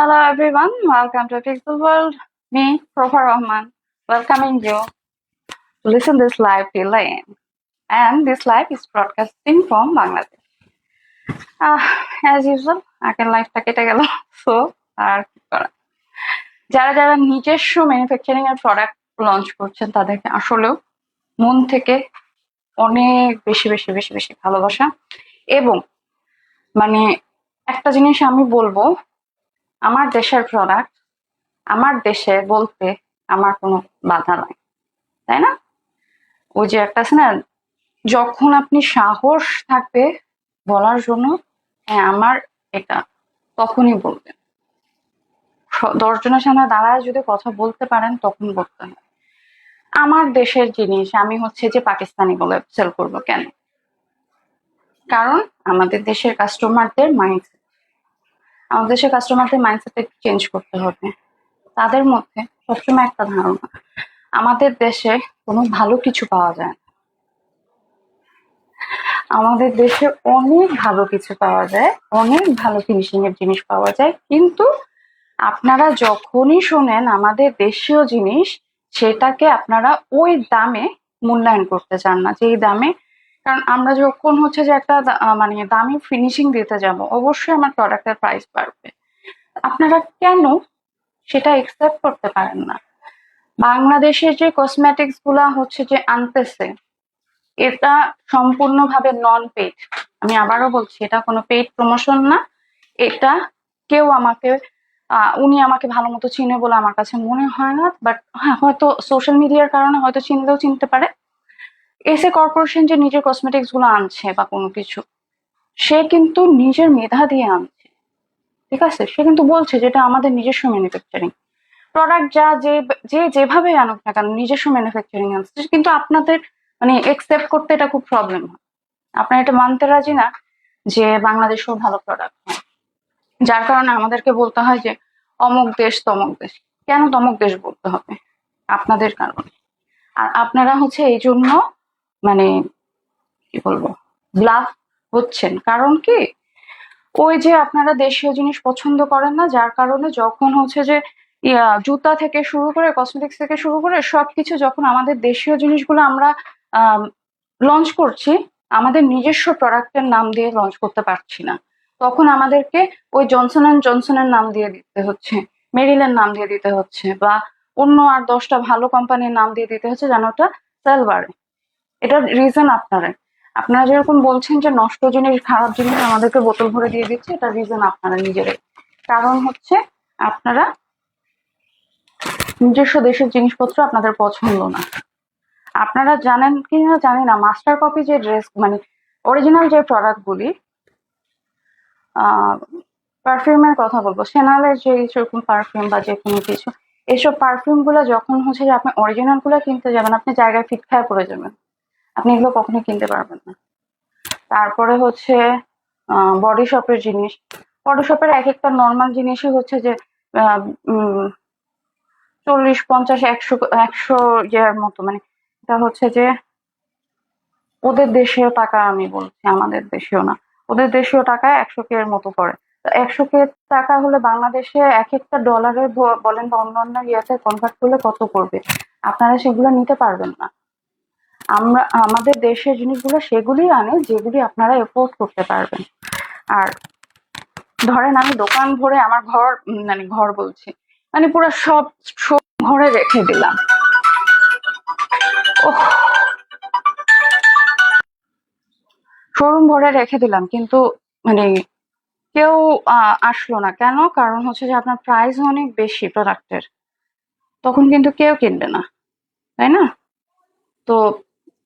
Hello everyone, welcome to Pixel World. Me, Profar Rahman, welcoming you to listen this live till the end. And this live is broadcasting from Bangladesh. Uh, as usual, আগের লাইফটা কেটে গেল so আর কি করা যারা যারা নিজস্ব manufacturing এর প্রোডাক্ট লঞ্চ করছেন তাদেরকে আসলেও মন থেকে অনেক বেশি বেশি বেশি বেশি ভালোবাসা এবং মানে একটা জিনিস আমি বলব আমার দেশের প্রোডাক্ট আমার দেশে বলতে আমার কোনো বাধা নাই, তাই না? ওই যে একটা আছে না, যখন আপনি সাহস থাকবে বলার জন্য হ্যাঁ আমার এটা তখনই বলবেন। দশজনের সামনে দাঁড়ায় যদি কথা বলতে পারেন, তখন বলতে হয়। আমার দেশের জিনিস, আমি হচ্ছে যে পাকিস্তানি বলে সেল করব কেন? কারণ আমাদের দেশের কাস্টমারদের মাইন্ডসেট আমাদের দেশের কাস্টমারদের মাইন্ডসেট একটু চেঞ্জ করতে হবে। তাদের মধ্যে সবসময় একটা ধারণা, আমাদের দেশে কোনো ভালো কিছু পাওয়া যায় না। আমাদের দেশে অনেক ভালো কিছু পাওয়া যায়, অনেক ভালো ফিনিশিং এর জিনিস পাওয়া যায়, কিন্তু আপনারা যখনই শোনেন আমাদের দেশীয় জিনিস, সেটাকে আপনারা ওই দামে মূল্যায়ন করতে চান না। যে দামে কারণ আমরা যখন হচ্ছে যে একটা মানে দামি ফিনিশিং দিতে যাব, অবশ্যই আমার প্রোডাক্টের প্রাইস বাড়বে। আপনারা কেন সেটা একসেপ্ট করতে পারেন না? বাংলাদেশের যে কসমেটিক্সগুলা হচ্ছে যে আনতেছে, এটা সম্পূর্ণভাবে নন পেড আমি আবারও বলছি, এটা কোনো পেড প্রমোশন না। এটা কেউ আমাকে উনি আমাকে ভালো মতো চিনে বলে আমার কাছে মনে হয় না বাট হ্যাঁ হয়তো সোশ্যাল মিডিয়ার কারণে হয়তো চিনলেও চিনতে পারে। এসে কর্পোরেশন যে নিজের কসমেটিক্সগুলো আনছে বা কোনো কিছু, সে কিন্তু নিজের মেধা দিয়ে আনছে। ঠিক আছে? সে কিন্তু বলছে যেটা আমাদের নিজস্ব ম্যানুফ্যাকচারিং প্রোডাক্ট যা যে যে যেভাবে আনুক না কেন, নিজস্ব ম্যানুফ্যাকচারিং আনছে। কিন্তু আপনাদের মানে একসেপ্ট করতে এটা খুব প্রবলেম হয়। আপনারা এটা মানতে রাজি না যে বাংলাদেশেও ভালো প্রোডাক্ট হয়। যার কারণে আমাদেরকে বলতে হয় যে, অমুক দেশ, তমক দেশ। কেন তমুক দেশ বলতে হবে? আপনাদের কারণে। আর আপনারা হচ্ছে এই জন্য মানে কি বলব লাভ হচ্ছেন। কারণ কি? ওই যে আপনারা দেশীয় জিনিস পছন্দ করেন না, যার কারণে যখন হচ্ছে যে জুতা থেকে শুরু করে কসমেটিক্স থেকে শুরু করে, সবকিছু যখন আমাদের দেশীয় জিনিসগুলো আমরা লঞ্চ করছি, আমাদের নিজস্ব প্রোডাক্টের নাম দিয়ে লঞ্চ করতে পারছি না। তখন আমাদেরকে ওই জনসন অ্যান্ড জনসনের নাম দিয়ে দিতে হচ্ছে মেরিলের নাম দিয়ে দিতে হচ্ছে, বা অন্য আর দশটা ভালো কোম্পানির নাম দিয়ে দিতে হচ্ছে, যেন ওটা সেল বাড়ে এটার রিজন আপনারা। আপনারা যেরকম বলছেন যে নষ্ট জিনিস, খারাপ জিনিস আমাদেরকে বোতল ভরে দিয়ে দিচ্ছে, এটা রিজন আপনারা নিজেরাই। কারণ হচ্ছে আপনারা নিজস্ব দেশের জিনিসপত্র আপনাদের পছন্দ না। আপনারা জানেন কি না জানি না মাস্টার কপি যে ড্রেস মানে অরিজিনাল যে প্রোডাক্ট গুলি পারফিউমের কথা বলব সেনালের যে সেরকম পারফিউম বা যে কোনো কিছু এইসব পারফিউমগুলো যখন হচ্ছে যে আপনি অরিজিনালগুলো কিনতে যাবেন, আপনি জায়গায় ফিট খায় পড়ে যাবেন। আপনি এগুলো কখনো কিনতে পারবেন না। তারপরে হচ্ছে বডি শপের জিনিস। বডি শপের এক একটা নর্মাল জিনিসই হচ্ছে যে চল্লিশ, পঞ্চাশ, একশো একশো ইয়ের মতো। মানে এটা হচ্ছে যে, ওদের দেশীয় টাকা আমি বলছি, আমাদের দেশীয় না। ওদের দেশীয় টাকা একশো কে এর মতো পড়ে একশো কে টাকা হলে বাংলাদেশে এক একটা ডলারের বলেন বা অন্যান্য ইয়েতে কনভার্ট করলে কত পড়বে? আপনারা সেগুলো নিতে পারবেন না। আমরা, আমাদের দেশের জিনিসগুলো সেগুলি আনে, যেগুলি আপনারা এফোর্ড করতে পারবেন। আর ধরেন আমি দোকান ভরে আমার ঘর মানে ঘর বলছি মানে পুরো সব ঘরে রেখে দিলাম। ওহ। শোরুম ভরে রেখে দিলাম, কিন্তু মানে কেউ আসলো না। কেন? কারণ হচ্ছে যে আপনার প্রাইস অনেক বেশি প্রোডাক্টের তখন কিন্তু কেউ কিনবে না, তাই না? তো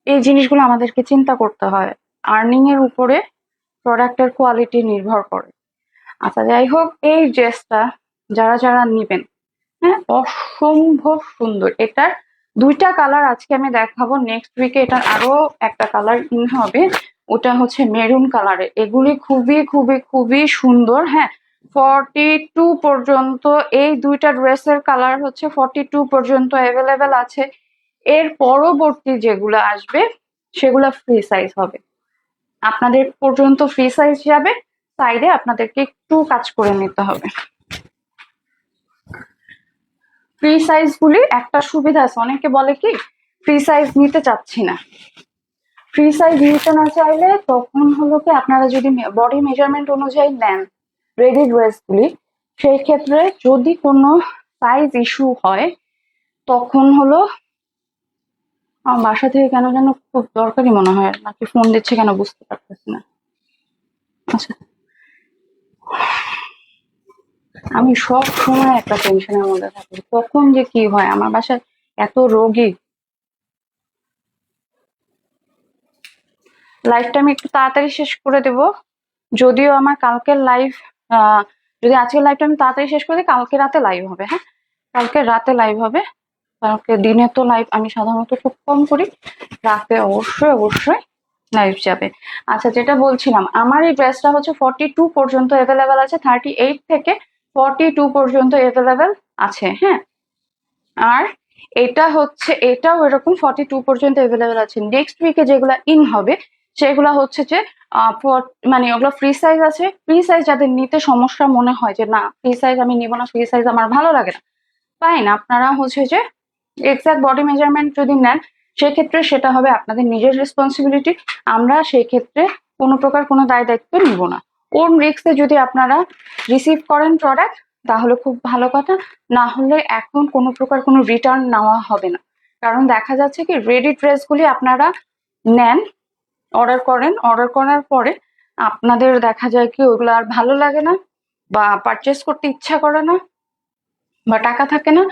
এই জিনিসগুলো আমাদেরকে চিন্তা করতে হয়। আর্নিং এর উপরে প্রোডাক্টের কোয়ালিটি নির্ভর করে। আচ্ছা যাই হোক, এই ড্রেসটা যারা যারা নিবেন হ্যাঁ অসম্ভব সুন্দর। এটার দুইটা কালার আজকে আমি দেখাবো। নেক্সট উইকে এটার আরও একটা কালার ইন হবে। ওটা হচ্ছে মেরুন কালারে এগুলি খুবই খুবই খুবই সুন্দর হ্যাঁ। ফর্টি টু পর্যন্ত এই দুইটা ড্রেসের কালার হচ্ছে ফর্টি টু পর্যন্ত অ্যাভেলেবেল আছে। এর পরবর্তী যেগুলো আসবে, সেগুলো ফ্রি সাইজ হবে। আপনাদের পর্যন্ত ফ্রি সাইজ যাবে সাইডে আপনাদেরকে একটু কাজ করে নিতে হবে। ফ্রি সাইজ গুলি একটা সুবিধা আছে, অনেকে বলে কি ফ্রি সাইজ নিতে চাচ্ছি না। ফ্রি সাইজ নিতে না চাইলে তখন হলো কি, আপনারা যদি বডি মেজারমেন্ট অনুযায়ী নেন রেডি ড্রেস গুলি, সেই ক্ষেত্রে যদি কোনো সাইজ ইস্যু হয়, তখন হলো আমার বাসা থেকে কেন যেন খুব দরকারি মনে হয়, নাকি ফোন দিচ্ছে কেন বুঝতে পারতেছি না। আচ্ছা। আমি সব সময় একটা টেনশনের মধ্যে থাকি। কখন যে কি হয়, আমার বাসায় এত রোগী। লাইফটা আমি একটু তাড়াতাড়ি শেষ করে দেব। যদিও আমার কালকের লাইভ যদি আজকের লাইভটা আমি তাড়াতাড়ি শেষ করে দিই, কালকে রাতে লাইভ হবে হ্যাঁ? কালকে রাতে লাইভ হবে। কালকে দিনে তো লাইভ আমি সাধারণত খুব কম করি, রাতে অবশ্যই অবশ্যই লাইভ যাবে। আচ্ছা যেটা বলছিলাম, আমার এই ড্রেসটা হচ্ছে ফর্টি টু পর্যন্ত অ্যাভেলেবেল আছে থার্টি এইট থেকে ফর্টি টু পর্যন্ত অ্যাভেলেবেল আছে হ্যাঁ? আর এটা হচ্ছে, এটাও এরকম ফর্টি টু পর্যন্ত অ্যাভেলেবেল আছে। নেক্সট উইকে যেগুলো ইন হবে, সেগুলো হচ্ছে যে মানে ওগুলো ফ্রি সাইজ আছে। ফ্রি সাইজ যাদের নিতে সমস্যা মনে হয় যে, না ফ্রি সাইজ আমি নিব না ফ্রি সাইজ আমার ভালো লাগে না। ফাইন আপনারা হচ্ছে যে এক্সাক্ট বডি মেজারমেন্ট যদি নেন, সেক্ষেত্রে সেটা হবে আপনাদের নিজের রেসপন্সিবিলিটি আমরা সেই ক্ষেত্রে কোনো প্রকার কোনো দায় দায়িত্ব নিব না। ওন রিক্সে যদি আপনারা রিসিভ করেন প্রোডাক্ট তাহলে খুব ভালো কথা। না হলে এখন কোনো প্রকার কোনো রিটার্ন নেওয়া হবে না। কারণ দেখা যাচ্ছে কি রেডি ড্রেসগুলি আপনারা নেন অর্ডার করেন। অর্ডার করার পরে আপনাদের দেখা যায় কি, ওগুলো আর ভালো লাগে না বা পারচেস করতে ইচ্ছা করে না বা টাকা থাকে না।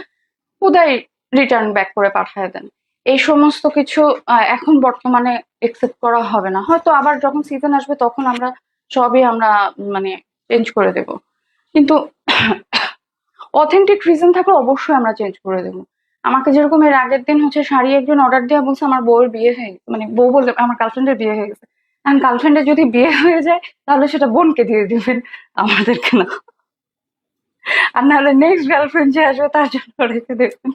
উদয় রিটার্ন ব্যাক করে পাঠিয়ে দেন। এই সমস্ত কিছু এখন বর্তমানে একসেপ্ট করা হবে না। হয়তো আবার যখন সিজন আসবে তখন আমরা সবই আমরা মানে চেঞ্জ করে দেব। কিন্তু অথেন্টিক রিজন থাকলে অবশ্যই আমরা চেঞ্জ করে দেবো। আমাকে যেরকম এর আগের দিন হচ্ছে শাড়ি একজন অর্ডার দেওয়া বলছে, আমার বউয়ের বিয়ে হয়ে গেছে। মানে বউ বলতে আমার গার্লফ্রেন্ডের বিয়ে হয়ে গেছে। এখন গার্লফ্রেন্ডের যদি বিয়ে হয়ে যায়, তাহলে সেটা বোনকে দিয়ে দিবেন, আমাদেরকে না। আর নাহলে নেক্সট গার্লফ্রেন্ড যে আসবে, তার জন্য রেখে দেবেন।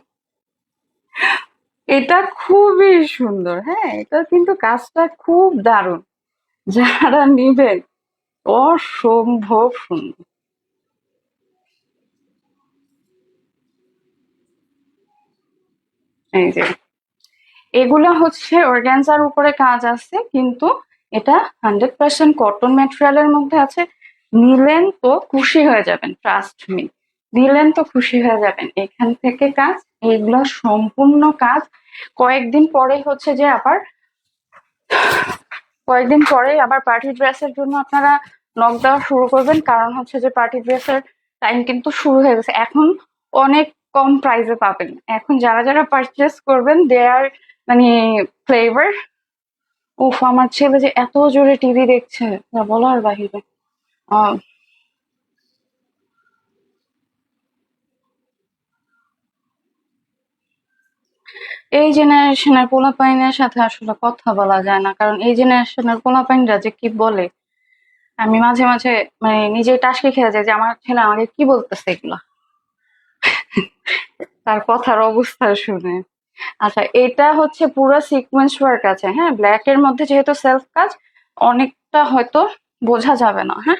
এটা খুবই সুন্দর হ্যাঁ এটা কিন্তু কাজটা খুব দারুণ। যারা নিবেন, অসম্ভব সুন্দর। এই যে, এগুলা হচ্ছে অর্গ্যানজার উপরে কাজ আছে, কিন্তু এটা হান্ড্রেড পার্সেন্ট কটন ম্যাটেরিয়ালের মধ্যে আছে। নিলেন তো খুশি হয়ে যাবেন, ট্রাস্ট মি। নিলেন তো খুশি হয়ে যাবেন। এখান থেকে কাজ, এইগুলো সম্পূর্ণ কাজ। কয়েকদিন পরে হচ্ছে যে আবার, কয়েকদিন পরে আবার পার্টি ড্রেসের জন্য আপনারা নক দেওয়া শুরু করবেন। কারণ হচ্ছে যে পার্টি ড্রেসের টাইম কিন্তু শুরু হয়ে গেছে। এখন অনেক কম প্রাইসে পাবেন। এখন যারা যারা পারচেস করবেন দেয়ার মানে ফ্লেভার উফ, আমার ছেলে যে এত জোরে টিভি দেখছে। বলার বাহিরে। এই জেনারেশনের পোলাপাইনের সাথে আসলে কথা বলা যায় না। কারণ এই জেনারেশনের পোলাপাইনরা যে কি বলে, আমি মাঝে মাঝে মানে নিজেই টাসকে খেয়ে যাই যে, আমার ছেলে আমাকে কি বলতেছে এগুলা? তার কথার অবস্থা শুনে। আচ্ছা এটা হচ্ছে পুরো সিকোয়েন্স ওয়ার্ক আছে। হ্যাঁ ব্ল্যাক এর মধ্যে যেহেতু সেলফ কাজ, অনেকটা হয়তো বোঝা যাবে না। হ্যাঁ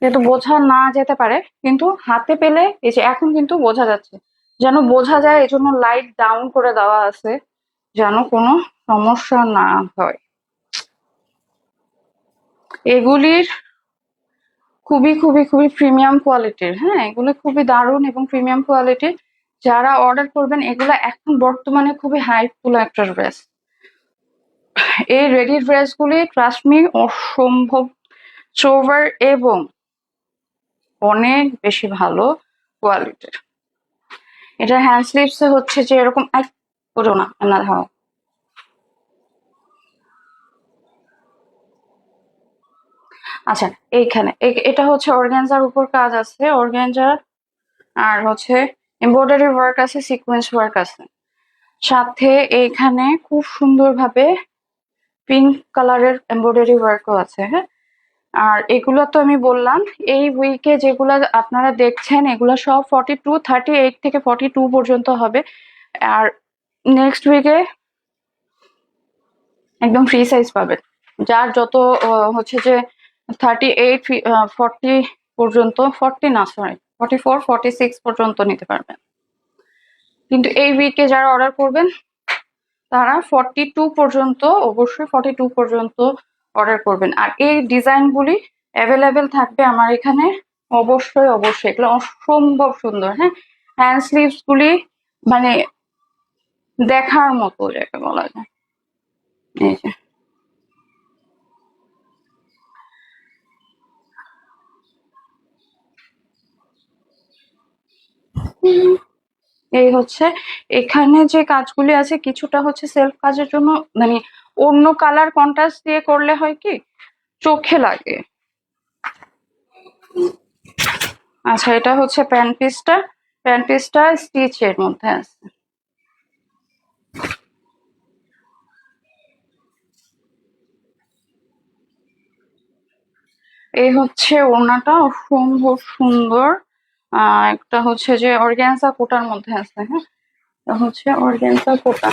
যেহেতু বোঝা না যেতে পারে, কিন্তু হাতে পেলে এই যে এখন কিন্তু বোঝা যাচ্ছে। যেন বোঝা যায় এই জন্য লাইট ডাউন করে দেওয়া আছে, যেন কোনো সমস্যা না হয়। এগুলির খুবই খুবই খুবই প্রিমিয়াম কোয়ালিটির হ্যাঁ? এগুলো খুবই দারুণ এবং প্রিমিয়াম কোয়ালিটির যারা অর্ডার করবেন, এগুলো এখন বর্তমানে খুবই হাইফুল একটা ড্রেস এই রেডি ড্রেসগুলি ট্রাস্ট মি অসম্ভব চোভার এবং অনেক বেশি ভালো কোয়ালিটির এটা হ্যান্ড স্লিভস হচ্ছে যে এরকম এক করো না না ধরো আচ্ছা এইখানে এটা হচ্ছে অর্গ্যানজার উপর কাজ আছে অর্গ্যানজার আর হচ্ছে এমব্রয়ডারি ওয়ার্ক আছে সিকোয়েন্স ওয়ার্ক আছে। সাথে এইখানে খুব সুন্দরভাবে পিঙ্ক কালারের এমব্রয়ডারি ওয়ার্কও আছে হ্যাঁ? আর এগুলো তো আমি বললাম, এই উইকে যেগুলো আপনারা দেখছেন, এগুলো সব ফর্টি টু থার্টি এইট থেকে ফর্টি টু পর্যন্ত হবে। আর নেক্সট উইকে একদম ফ্রি সাইজ পাবেন। যার যত হচ্ছে যে থার্টি এইট ফর্টি পর্যন্ত ফর্টি না sorry forty four forty six পর্যন্ত নিতে পারবেন। কিন্তু এই উইকে যারা অর্ডার করবেন, তারা ফর্টি টু পর্যন্ত, অবশ্যই ফর্টি টু পর্যন্ত অর্ডার করবেন। আর এই ডিজাইনগুলি অ্যাভেলেবেল থাকবে আমার এখানে। অবশ্যই অবশ্যই। এগুলো অসম্ভব সুন্দর হ্যাঁ? হ্যান্ড স্লিভস গুলি মানে দেখার মতো যাকে বলা যায়। এই যে। এই হচ্ছে, এখানে যে কাজগুলি আছে, কিছুটা হচ্ছে সেলফ কাজের জন্য মানে অন্য কালার কন্ট্রাস্ট দিয়ে করলে হয় কি? চোখে লাগে। আচ্ছা এটা হচ্ছে প্যান্ট পিসটা প্যান্ট পিসটা স্টিচের মধ্যে আছে। এই হচ্ছে ওড়নাটা সুন্দর। আহ একটা হচ্ছে যে অর্গ্যানজা কোটার মধ্যে আছে হ্যাঁ? হচ্ছে অর্গ্যানজা কোটা।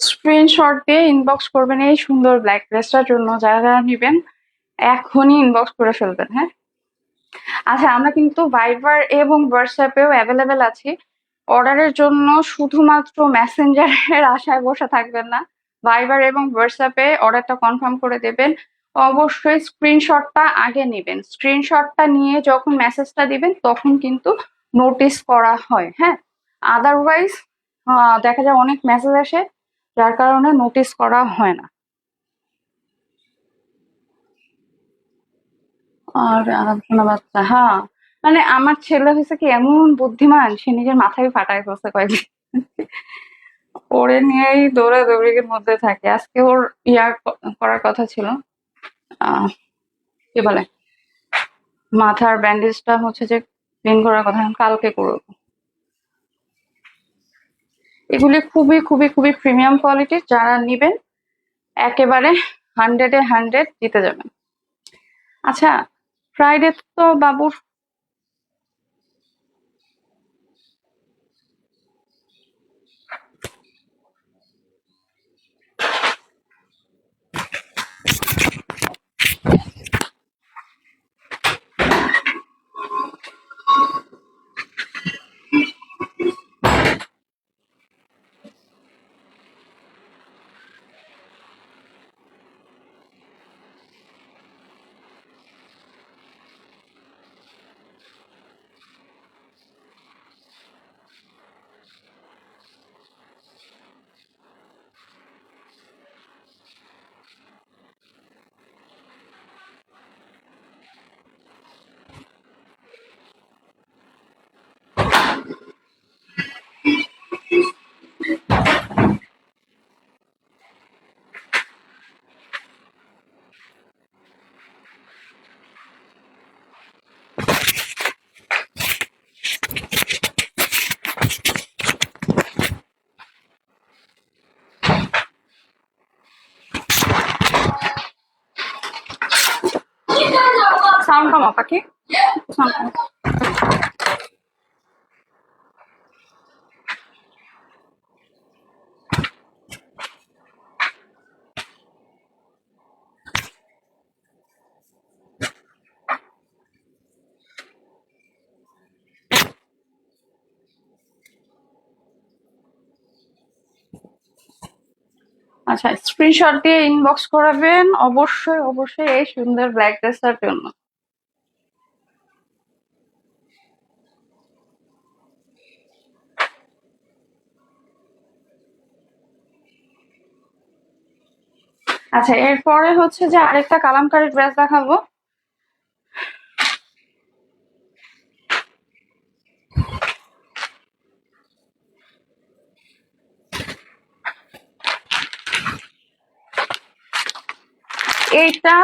স্ক্রিনশট দিয়ে ইনবক্স করবেন এই সুন্দর ব্ল্যাক ড্রেসটার জন্য, যারা যারা নেবেন, এখনই ইনবক্স করে ফেলবেন হ্যাঁ? আচ্ছা আমরা কিন্তু ভাইবার এবং হোয়াটসঅ্যাপেও অ্যাভেলেবেল আছি। অর্ডারের জন্য শুধুমাত্র মেসেঞ্জারের আশায় বসে থাকবেন না। ভাইবার এবং হোয়াটসঅ্যাপে অর্ডারটা কনফার্ম করে দেবেন। অবশ্যই স্ক্রিনশটটা আগে নেবেন। স্ক্রিনশটটা নিয়ে যখন মেসেজটা দিবেন, তখন কিন্তু নোটিস করা হয় হ্যাঁ? আদারওয়াইজ দেখা যায় অনেক মেসেজ আসে, যার কারণে নোটিস করা হয় না। আর আরাধনা বাচ্চা হ্যাঁ। মানে আমার ছেলে হয়েছে কি এমন বুদ্ধিমান, সে নিজের মাথায় ফাটায় ফেলছে কয়েকদিন। ওরে নিয়েই দৌড়াদৌড়ির মধ্যে থাকে। আজকে ওর ইয়া করার কথা ছিল। কি বলে? মাথার ব্যান্ডেজটা হচ্ছে যে ক্লিন করার কথা, কালকে করব। এগুলি খুবই খুবই খুবই প্রিমিয়াম কোয়ালিটির যারা নেবেন, একেবারে হান্ড্রেডে হান্ড্রেড দিতে যাবেন। আচ্ছা ফ্রাইডে তো বাবুর পাখি আচ্ছা স্ক্রিনশট দিয়ে ইনবক্স করাবেন। অবশ্যই অবশ্যই এই সুন্দর ব্ল্যাক ড্রেসটার জন্য। আচ্ছা এরপরে হচ্ছে যে আরেকটা কালামকারী ড্রেস দেখাবো। এইটা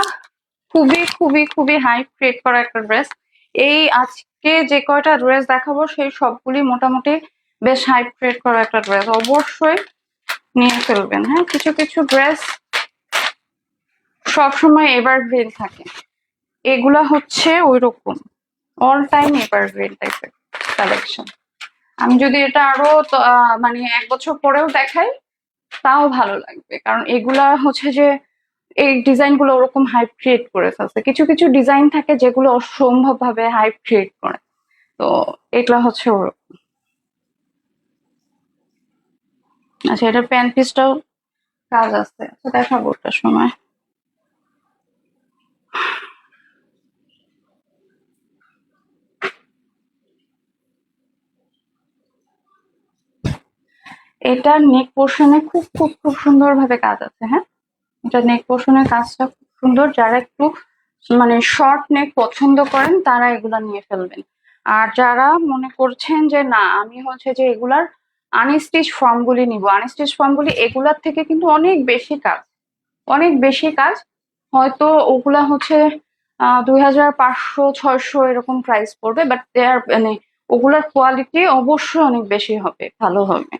খুবই খুবই খুবই হাই ক্রিয়েট করা একটা ড্রেস এই আজকে যে কয়টা ড্রেস দেখাবো, সেই সবগুলি মোটামুটি বেশ হাই ক্রিয়েট করা একটা ড্রেস অবশ্যই নিয়ে ফেলবেন হ্যাঁ? কিছু কিছু ড্রেস সবসময় এভারগ্রিন থাকে। এগুলা হচ্ছে ওই রকম অল টাইম এভারগ্রিন টাইপের কালেকশন আমি যদি এটা আরও মানে এক বছর পরেও দেখাই, তাও ভালো লাগবে। কারণ এগুলা হচ্ছে যে, এই ডিজাইনগুলো ওরকম হাইপ ক্রিয়েট করে ফেলছে। কিছু কিছু ডিজাইন থাকে যেগুলো অসম্ভব ভাবে হাইপ ক্রিয়েট করে। তো এগুলা হচ্ছে ওরকম। আচ্ছা এটার প্যান্ট পিসটাও কাজ আছে। দেখাবো ওটার সময়। এটার নেক পোর্শনে খুব খুব খুব সুন্দর ভাবে কাজ আছে হ্যাঁ? এটা নেক পোর্শনের কাজটা খুব সুন্দর। যারা একটু মানে শর্ট নেক পছন্দ করেন, তারা এগুলা নিয়ে ফেলবেন। আর যারা মনে করছেন যে, না, আমি হচ্ছে যে এগুলার আনস্টিচ ফর্ম গুলি নিব। আনস্টিচ ফর্ম গুলি এগুলার থেকে কিন্তু অনেক বেশি কাজ, অনেক বেশি কাজ। হয়তো ওগুলা হচ্ছে দুই হাজার পাঁচশো, ছয়শো এরকম প্রাইস পড়বে বাট দেয়ার মানে ওগুলার কোয়ালিটি অবশ্যই অনেক বেশি হবে, ভালো হবে।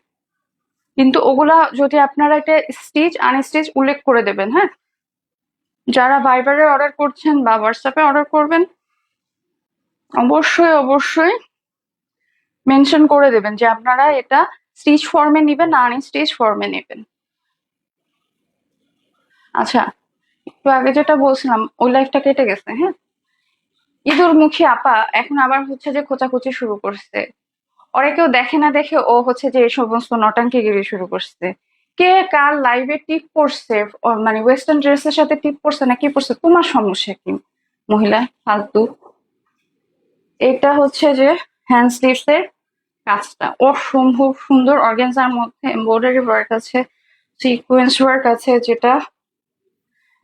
কিন্তু ওগুলা যদি আপনারা এটা স্টিচ, আনস্টিচ উল্লেখ করে দেবেন হ্যাঁ? যারা ভাইবারে অর্ডার করছেন বা হোয়াটসঅ্যাপে অর্ডার করবেন, অবশ্যই অবশ্যই মেনশন করে দেবেন যে আপনারা এটা স্টিচ ফর্মে নেবেন না আনস্টিচ ফর্মে নেবেন। আচ্ছা একটু আগে যেটা বলছিলাম, ওই লাইফটা কেটে গেছে হ্যাঁ? ইঁদুর মুখী আপা এখন আবার হচ্ছে যে খোঁচাখুচি শুরু করছে। ওরা কেউ দেখে না দেখে ও হচ্ছে যে এই সমস্ত নটাঙ্কিগিরি শুরু করছে। কে কার লাইভে টিপ পড়ছে মানে ওয়েস্টার্ন ড্রেসের সাথে টিপ পড়ছে না কি পড়ছে তোমার সমস্যা কি, মহিলা? ফালতু। এটা হচ্ছে যে হ্যান্ড স্লিভস এর কাজটা। অসম্ভব সুন্দর অর্গেনজার মধ্যে এমব্রয়ডারি ওয়ার্ক আছে সিকোয়েন্স ওয়ার্ক আছে যেটা।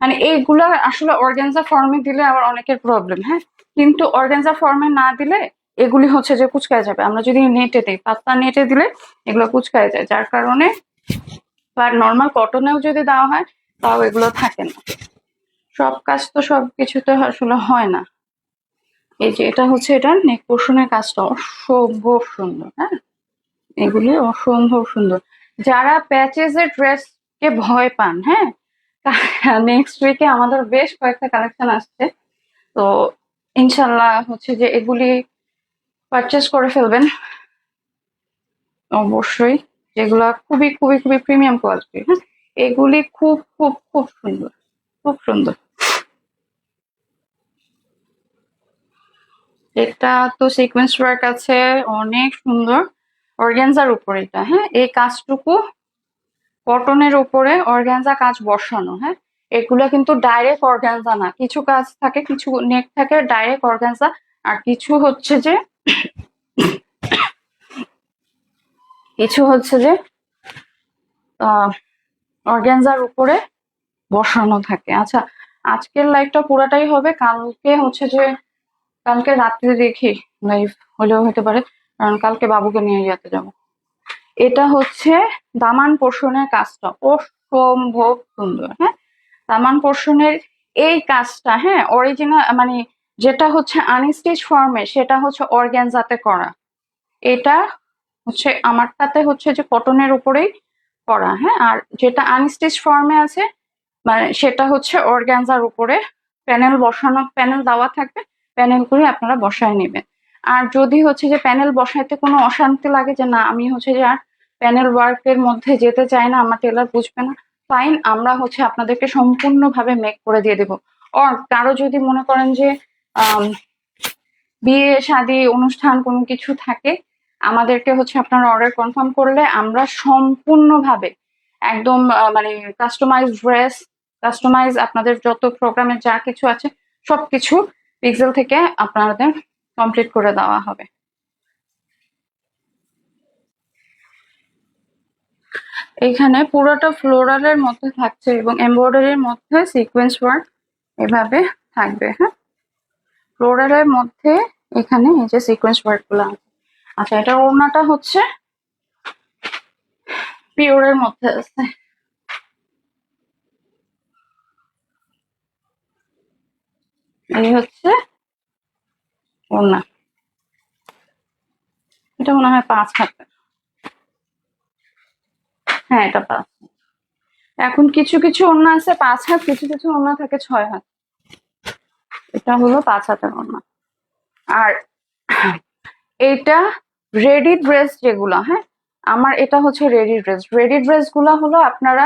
মানে এইগুলা আসলে অর্গেনজা ফর্মে দিলে আবার অনেকের প্রবলেম হ্যাঁ? কিন্তু অর্গেনজা ফর্মে না দিলে এগুলি হচ্ছে যে কুচকায় যাবে। আমরা যদি নেটে দিই, পাতলা নেটে দিলে এগুলো কুচকায় যায়। যার কারণে আর নর্মাল কটনেও যদি দেওয়া হয়, তাও এগুলো থাকে না। সব কাজ তো সব কিছুতে আসলে হয় না। এই যে এটা হচ্ছে এটা নেক পোর্শনের কাজটা অসম্ভব সুন্দর হ্যাঁ? এগুলি অসম্ভব সুন্দর। যারা প্যাচেস এর ড্রেস কে ভয় পান হ্যাঁ? নেক্সট উইকে আমাদের বেশ কয়েকটা কালেকশন আসছে। তো ইনশাল্লাহ হচ্ছে যে এগুলি পারচেস করে ফেলবেন। অবশ্যই। যেগুলা খুবই খুবই খুবই প্রিমিয়াম কোয়ালিটি হ্যাঁ? এগুলি খুব খুব খুব সুন্দর। খুব সুন্দর। এটা তো সিকোয়েন্স ওয়ার্ক আছে, অনেক সুন্দর। অর্গ্যানজার উপরে এটা হ্যাঁ? এই কাজটুকু কটনের উপরে অর্গ্যানজা কাজ বসানো হ্যাঁ? এগুলো কিন্তু ডাইরেক্ট অর্গ্যানজা না। কিছু কাজ থাকে, কিছু নেক থাকে ডাইরেক্ট অর্গ্যানজা আর কিছু হচ্ছে যে কিছু হচ্ছে যে অর্গ্যানজার উপরে বসানো থাকে। আচ্ছা আজকের লাইভটা পুরাটাই হবে। কালকে হচ্ছে যে, কালকে রাত্রে দেখি। লাইভ হলেও হতে পারে, কারণ কালকে বাবুকে নিয়ে যেতে যাব। এটা হচ্ছে দামান পোষণের কাজটা। অসম্ভব সুন্দর হ্যাঁ? দামান পোষণের এই কাজটা হ্যাঁ? অরিজিনাল মানে যেটা হচ্ছে আনস্টিচ ফর্মে, সেটা হচ্ছে অর্গ্যানজাতে করা। এটা হচ্ছে আমারটাতে হচ্ছে যে কটনের উপরেই করা হ্যাঁ? আর যেটা আনস্টিচ ফর্মে আছে মানে সেটা হচ্ছে অর্গ্যানজার উপরে প্যানেল বসানো, প্যানেল দেওয়া থাকবে, প্যানেল করে আপনারা বসায় নেবেন। আর যদি হচ্ছে যে প্যানেল বসাইতে কোনো অশান্তি লাগে যে না, আমি হচ্ছে যে আর প্যানেল ওয়ার্কের মধ্যে যেতে চাই না, আমার টেলার বুঝবে না, ফাইন, আমরা হচ্ছে আপনাদেরকে সম্পূর্ণভাবে মেক করে দিয়ে দেবো। অর কারও যদি মনে করেন যে বিয়ে, শাদী, অনুষ্ঠান কোনো কিছু থাকে, আমাদেরকে হচ্ছে আপনারা অর্ডার কনফার্ম করলে আমরা সম্পূর্ণভাবে একদম মানে কাস্টমাইজ ড্রেস কাস্টমাইজ আপনাদের যত প্রোগ্রামে যা কিছু আছে, সবকিছু পিক্সেল থেকে আপনাদের কমপ্লিট করে দেওয়া হবে। এখানে পুরোটা ফ্লোরালের মধ্যে থাকছে এবং এমব্রয়ডারির মধ্যে সিকোয়েন্স ওয়ার্ক এভাবে থাকবে হ্যাঁ? ফ্লোরালের মধ্যে এখানে এই যে সিকোয়েন্স ওয়ার্কগুলো আছে। আচ্ছা এটা ওড়নাটা হচ্ছে পিওরের মধ্যে আছে। এই হচ্ছে ওড়না। এটা মনে হয় পাঁচ হাতের। হ্যাঁ এটা পাঁচ। এখন কিছু কিছু ওড়না আছে, পাঁচ হাত, কিছু কিছু ওড়না থাকে ছয় হাত। এটা হলো পাঁচ হাতের ওড়না। আর এটা রেডি ড্রেস যেগুলো হ্যাঁ? আমার এটা হচ্ছে রেডি ড্রেস রেডি ড্রেসগুলা হলো আপনারা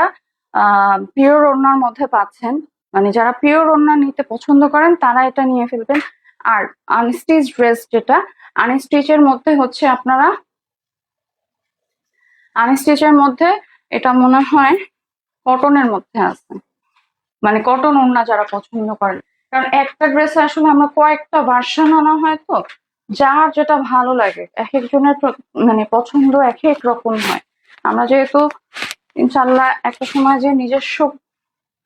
পিওর ওড়নার মধ্যে পাচ্ছেন। মানে যারা পিওর ওড়না নিতে পছন্দ করেন, তারা এটা নিয়ে ফেলবেন। আর আনস্টিচ ড্রেস যেটা আনস্টিচের মধ্যে হচ্ছে আপনারা আনস্টিচের মধ্যে এটা মনে হয় কটনের মধ্যে আছে। মানে কটন ওড়না যারা পছন্দ করেন। কারণ একটা ড্রেসে আসলে আমরা কয়েকটা ভার্সন আনা হয় তো, যার যেটা ভালো লাগে এক একজনের মানে পছন্দ এক এক রকম হয়। আমরা যেহেতু ইনশাল্লাহ একটা সময় যে নিজস্ব,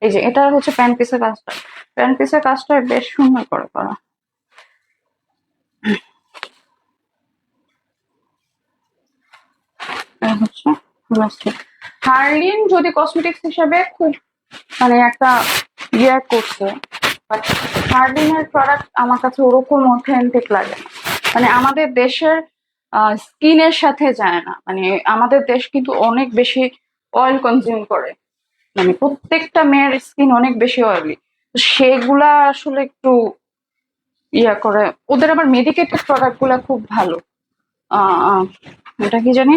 এই যে এটা হচ্ছে প্যান্ট পিসের কাজটা। প্যান্ট পিসের কাজটা বেশ সুন্দর করে করা। হচ্ছে হার্লিন যদি কসমেটিক্স হিসেবে খুব মানে একটা ইয়ে করছে বাট হার্লিনের প্রোডাক্ট আমার কাছে ওরকম অথেন্টিক লাগে না। মানে আমাদের দেশের স্কিনের সাথে যায় না। মানে আমাদের দেশ কিন্তু অনেক বেশি অয়েল কনজিউম করে। মানে প্রত্যেকটা মেয়ের স্কিন অনেক বেশি অয়েলি সেগুলা আসলে একটু ইয়া করে। ওদের আবার মেডিকেটেড প্রোডাক্টগুলা খুব ভালো। এটা কি জানি?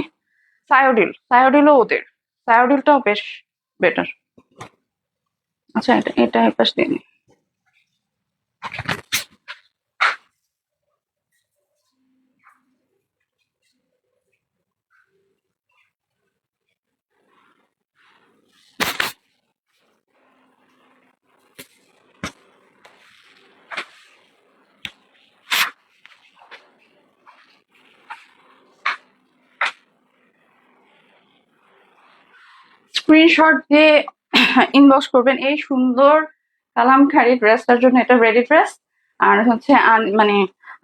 সায়োডিল সায়োডিলও ওদের। সায়োডিলটাও বেশ বেটার আচ্ছা এটা এটা এক পাশ দিয়ে। স্ক্রিনশট দিয়ে ইনবক্স করবেন এই সুন্দর কালামখারি ড্রেসটার জন্য এটা রেডি ড্রেস আর হচ্ছে মানে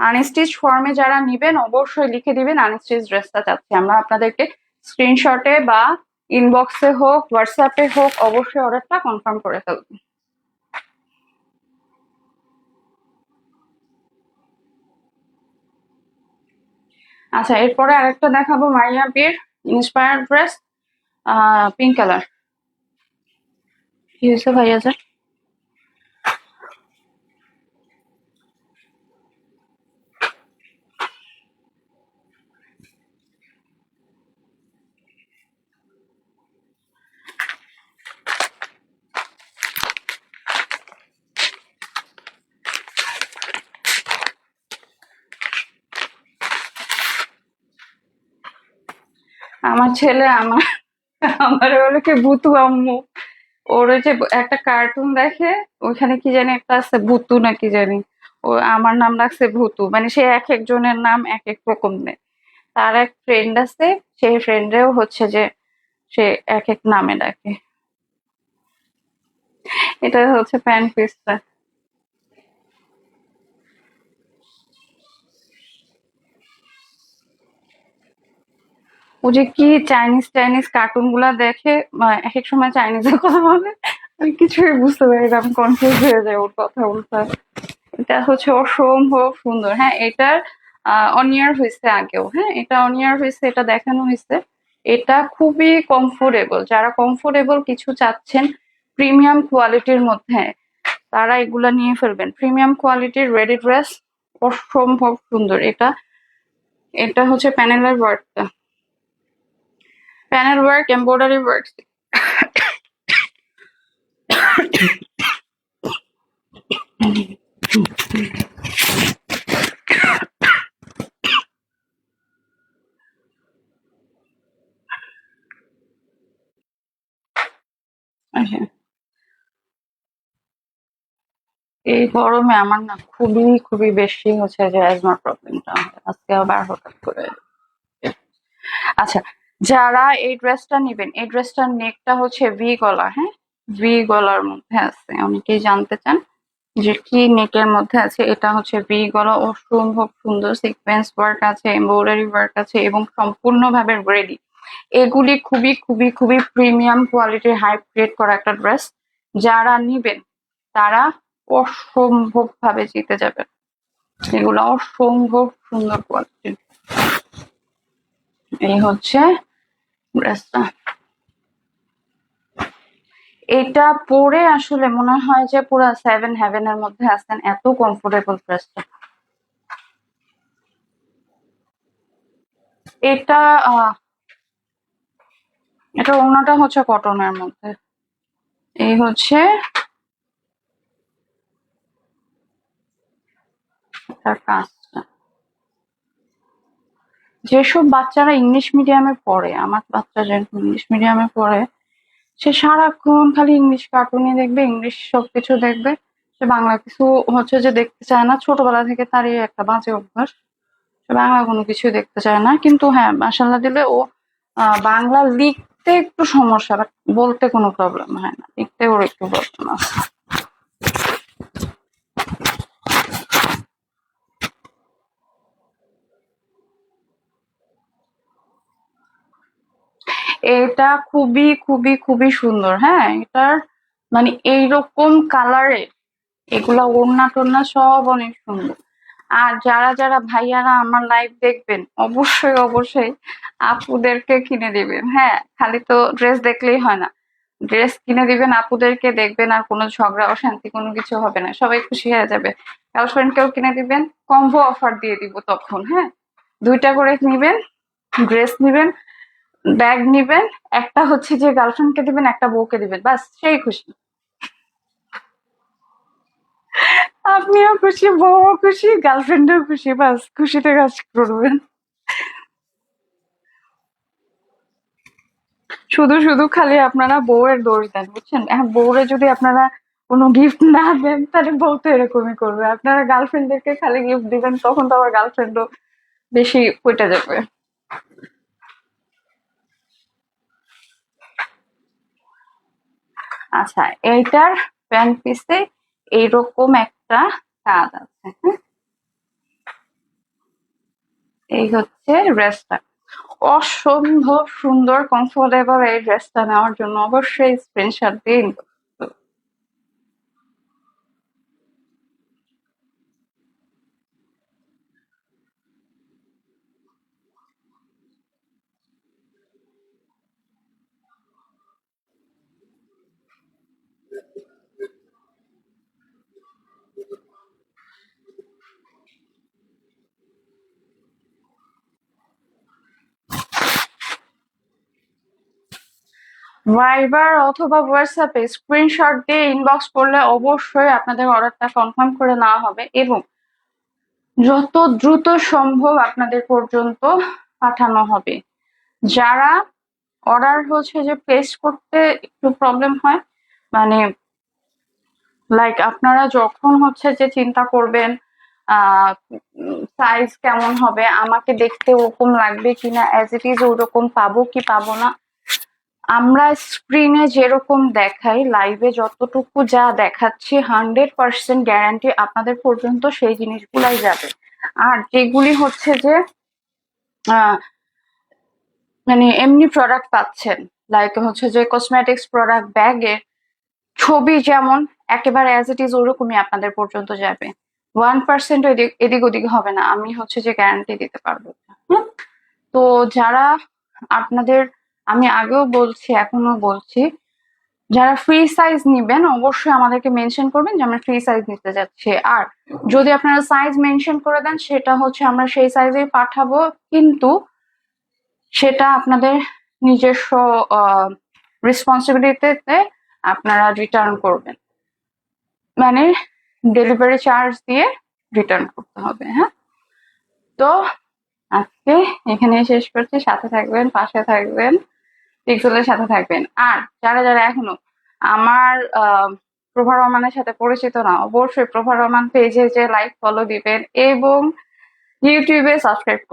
আনস্টিচ ফর্মে যারা নিবেন অবশ্যই লিখে দিবেন আনস্টিচ ড্রেসটা চাচ্ছি। আমরা আপনাদেরকে স্ক্রিনশটে বা ইনবক্সে হোক হোয়াটসঅ্যাপে হোক, অবশ্যই অর্ডারটা কনফার্ম করে ফেলবেন আচ্ছা এরপরে আরেকটা দেখাবো মারিয়া বির ইন্সপায়ার ড্রেস পিঙ্ক কালার কি হয়েছে ভাইয়া স্যার? আমার ছেলে আমার আমার বলে কি ভুতু আম্মু। ওর যে একটা কার্টুন দেখে, ওইখানে কি জানি একটা আছে ভুতু না কি জানি। ও আমার নাম রাখছে ভুতু। মানে সে এক একজনের নাম এক এক রকম নেয় তার এক ফ্রেন্ড আছে, সেই ফ্রেন্ডেও হচ্ছে যে সে এক এক নামে ডাকে। এটা হচ্ছে প্যান্ট পিসটা ও যে কি চাইনিজ চাইনিজ কার্টুনগুলা দেখে এক এক সময় চাইনিজের কথা বলে। আমি কিছুই বুঝতে পারি না, আমি কনফিউজ হয়ে যাই ওর কথা উল্টা এটা হচ্ছে অসম্ভব সুন্দর। হ্যাঁ এটার অনিয়ার হয়েছে আগেও। হ্যাঁ এটা অনিয়ার হয়েছে, এটা দেখানো হয়েছে। এটা খুবই কমফোর্টেবল যারা কমফোর্টেবল কিছু চাচ্ছেন প্রিমিয়াম কোয়ালিটির মধ্যে, তারা এগুলা নিয়ে ফেলবেন। প্রিমিয়াম কোয়ালিটির রেডি ড্রেস অসম্ভব সুন্দর। এটা এটা হচ্ছে প্যানেলের ওয়ার্কটা প্যানেল ওয়ার্ক এমব্রয়ডারি ওয়ার্ক এই গরমে আমার না খুবই খুবই বেশি হচ্ছে যে অ্যাজমার প্রবলেমটা আজকে আবার হঠাৎ করে। আচ্ছা যারা এই ড্রেসটা নেবেন, এই ড্রেসটার নেকটা হচ্ছে ভি গলা হ্যাঁ? ভি গলার মধ্যে আছে, অনেকেই জানতে চান যে কি নেকের মধ্যে আছে, এটা হচ্ছে ভি গলা, অসম্ভব সুন্দর সিকোয়েন্স ওয়ার্ক আছে এমব্রয়ডারি ওয়ার্ক আছে এবং সম্পূর্ণভাবে রেডি এগুলি খুবই খুবই খুবই প্রিমিয়াম কোয়ালিটির হাই ক্রিয়েট করা একটা ড্রেস যারা নিবেন, তারা অসম্ভব ভাবে জিতে যাবেন। এগুলো অসম্ভব সুন্দর কোয়ালিটি এই হচ্ছে ড্রেসটা এটা পরে আসলে মনে হয় যে পুরো সেভেন হেভেন এর মধ্যে আছেন, এত কমফোর্টেবল ড্রেসটা এটা এটা ওড়নাটা হচ্ছে কটনের মধ্যে। এই হচ্ছে এটার কাজটা যেসব বাচ্চারা ইংলিশ মিডিয়ামে পড়ে, আমার বাচ্চা যেরকম ইংলিশ মিডিয়ামে পড়ে, সে সারাক্ষণ খালি ইংলিশ কার্টুনই দেখবে ইংলিশ সবকিছু দেখবে। সে বাংলা কিছু হচ্ছে যে দেখতে চায় না। ছোটবেলা থেকে তারই একটা বাজে অভ্যাস। সে বাংলা কোনো কিছু দেখতে চায় না। কিন্তু হ্যাঁ মাসাল্লাহ দিলে ও বাংলা লিখতে একটু সমস্যা বলতে কোনো প্রবলেম হয় না। লিখতে ওর একটু প্রবলেম আছে। এটা খুবই খুবই খুবই সুন্দর। হ্যাঁ এটার মানে এইরকম কালারে এগুলা ওড়না টোড়না সব অনেক সুন্দর। আর যারা যারা ভাইয়ারা আমার লাইভ দেখবেন, অবশ্যই অবশ্যই আপুদেরকে কিনে দিবেন। হ্যাঁ খালি তো ড্রেস দেখলেই হয় না। ড্রেস কিনে দিবেন, আপুদেরকে দেখবেন আর কোনো ঝগড়া, অশান্তি কোনো কিছু হবে না। সবাই খুশি হয়ে যাবে। গার্লফ্রেন্ডকেও কিনে দিবেন কম্বো অফার দিয়ে দিব তখন। হ্যাঁ দুইটা করে নিবেন ড্রেস নিবেন ব্যাগ নিবেন, একটা হচ্ছে যে গার্লফ্রেন্ডকে দিবেন, একটা বউকে দিবেন বাস সেই খুশি। আপনিও খুশি, বউও খুশি গার্লফ্রেন্ড গার্লফ্রেন্ডও খুশি বাস খুশিতে কাজ করবেন। শুধু শুধু খালি আপনারা বউয়ের দোষ দেন, বুঝছেন? হ্যাঁ বউরে যদি আপনারা কোনো গিফট না দেন, তাহলে বউ তো এরকমই করবে। আপনারা গার্লফ্রেন্ডদেরকে খালি গিফট দিবেন, তখন তো আবার গার্লফ্রেন্ডও বেশি পইটা যাবে। আচ্ছা এইটার প্যান্ট পিসে এইরকম একটা কাজ আছে এই হচ্ছে ড্রেসটা অসম্ভব সুন্দর কমফোর্টেবল এই ড্রেসটা নেওয়ার জন্য অবশ্যই স্ক্রিনশট দিন ভাইবার অথবা হোয়াটসঅ্যাপে স্ক্রিনশট দিয়ে ইনবক্স করলে অবশ্যই আপনাদের অর্ডারটা কনফার্ম করে নেওয়া হবে এবং যত দ্রুত সম্ভব আপনাদের পর্যন্ত পাঠানো হবে। যারা অর্ডার হচ্ছে যে প্লেস করতে একটু প্রবলেম হয় মানে লাইক আপনারা যখন হচ্ছে যে চিন্তা করবেন সাইজ কেমন হবে, আমাকে দেখতে ওরকম লাগবে কিনা অ্যাজ ইট ইজ ওরকম পাবো কি পাবো না আমরা স্ক্রিনে যেরকম দেখাই লাইভে যতটুকু যা দেখাচ্ছি হান্ড্রেড পার্সেন্ট গ্যারান্টি আপনাদের পর্যন্ত সেই জিনিসগুলাই যাবে। আর যেগুলি হচ্ছে যে মানে এমনি প্রোডাক্ট পাচ্ছেন লাইক হচ্ছে যে কসমেটিক্স প্রোডাক্ট ব্যাগের ছবি যেমন, একেবারে অ্যাজ ইট ইজ ওরকমই আপনাদের পর্যন্ত যাবে। ওয়ান পার্সেন্ট এদিক এদিক ওদিক হবে না, আমি হচ্ছে যে গ্যারান্টি দিতে পারব। তো যারা আপনাদের আমি আগেও বলছি এখনও বলছি। যারা ফ্রি সাইজ নিবেন, অবশ্যই আমাদেরকে মেনশন করবেন যে আমরা ফ্রি সাইজ নিতে যাচ্ছি। আর যদি আপনারা সাইজ মেনশন করে দেন, সেটা হচ্ছে আমরা সেই সাইজেই পাঠাবো, কিন্তু সেটা আপনাদের নিজস্ব রেসপন্সিবিলিটিতে আপনারা রিটার্ন করবেন। মানে ডেলিভারি চার্জ দিয়ে রিটার্ন করতে হবে হ্যাঁ? তো আজকে এখানে শেষ করছি। সাথে থাকবেন, পাশে থাকবেন। পিক্সেলের সাথে থাকবেন। আর যারা যারা এখনও আমার প্রভা রহমানের সাথে পরিচিত না, অবশ্যই প্রভা রহমান পেজে যে লাইক ফলো দিবেন এবং ইউটিউবে সাবস্ক্রাইব করবেন।